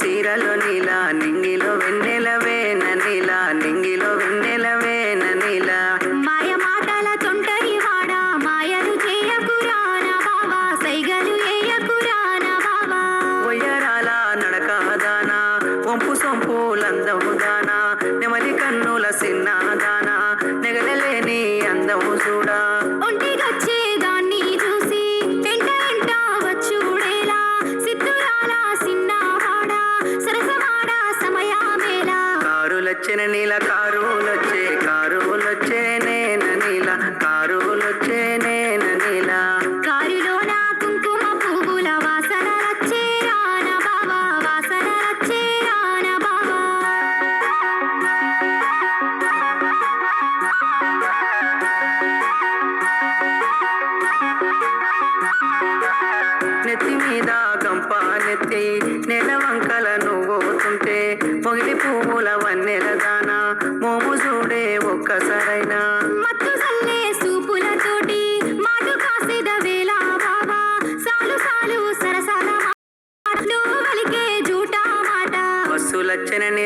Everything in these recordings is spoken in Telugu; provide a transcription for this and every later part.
సీరలో నీలా నింగిలో వెన్నెలవే నీలా నింగిలో వెన్నెలవే నీలా. మాయ మాటల తొంటరి వాడా మాయలు చేయకురానా బావా సైగలు ఏయకురానా బావా. ఒయ్యరాల నడక దానా వంపు సొంపు లందముదానా నెమలి కన్నుల సిన్నాదా వచ్చిన నీల కారులొచ్చే కారులొచ్చే నేన నీల కారులొచ్చే నేన నీల. కారులో నా కుంకుమ పువ్వుల వాసన వచ్చే రాన బావా వాసన వచ్చే రాన బావా. నెత్తి మీద గంప నెత్తి Shannon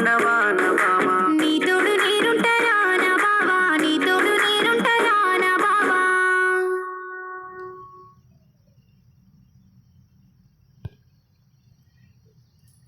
ఉన్నవా